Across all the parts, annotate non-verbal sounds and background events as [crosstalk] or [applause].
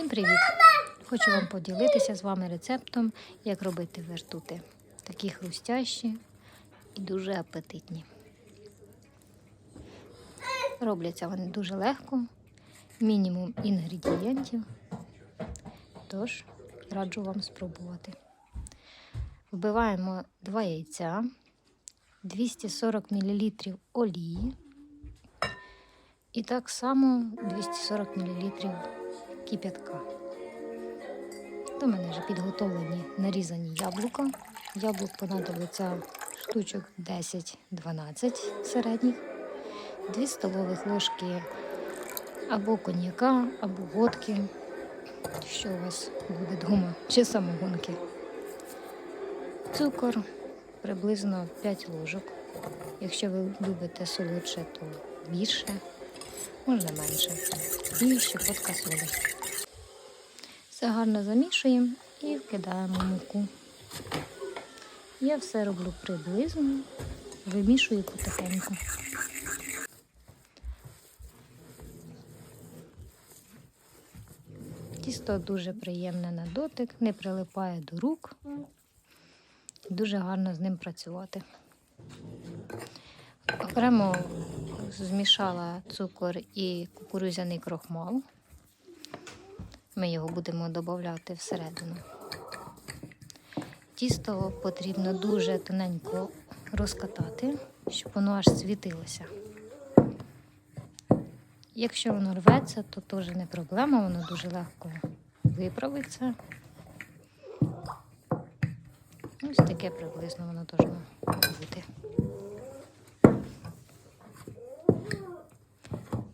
Всім привіт! Хочу вам поділитися з вами рецептом, як робити вертути. Такі хрустящі і дуже апетитні. Робляться вони дуже легко, мінімум інгредієнтів. Тож раджу вам спробувати. Вбиваємо 2 яйця, 240 мл олії і так само 240 мл кип'ятка. До мене вже підготовлені нарізані яблука. Яблук понадобиться штучок 10-12 середніх, 2 столових ложки або коньяка, або водки, що у вас буде вдома, чи самогонки. Цукор приблизно 5 ложок. Якщо ви любите солодше, то більше, можна менше. І щепотка солі. Все гарно замішуємо і вкидаємо муку. Я все роблю приблизно, вимішую потихеньку. Тісто дуже приємне на дотик, не прилипає до рук. Дуже гарно з ним працювати. Окремо змішала цукор і кукурудзяний крохмал. Ми його будемо додати всередину. Тісто потрібно дуже тоненько розкатати, щоб воно аж світилося. Якщо воно рветься, то теж не проблема, воно дуже легко виправиться. Ось таке приблизно воно теж бути.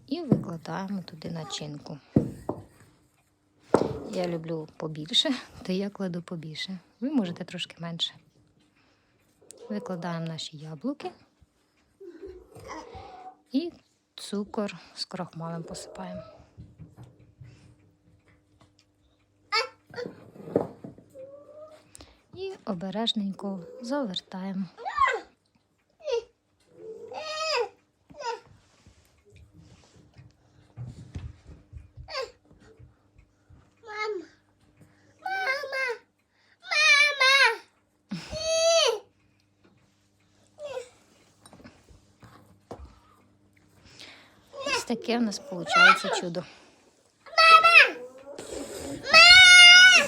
І викладаємо туди начинку. Я люблю побільше, [laughs] то я кладу побільше. Ви можете трошки менше. Викладаємо наші яблуки і цукор з крохмалем посипаємо. І обережненько завертаємо. Мама. Мама. Мама. Ось таке в нас виходить чудо.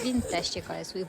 Він теж чекає свою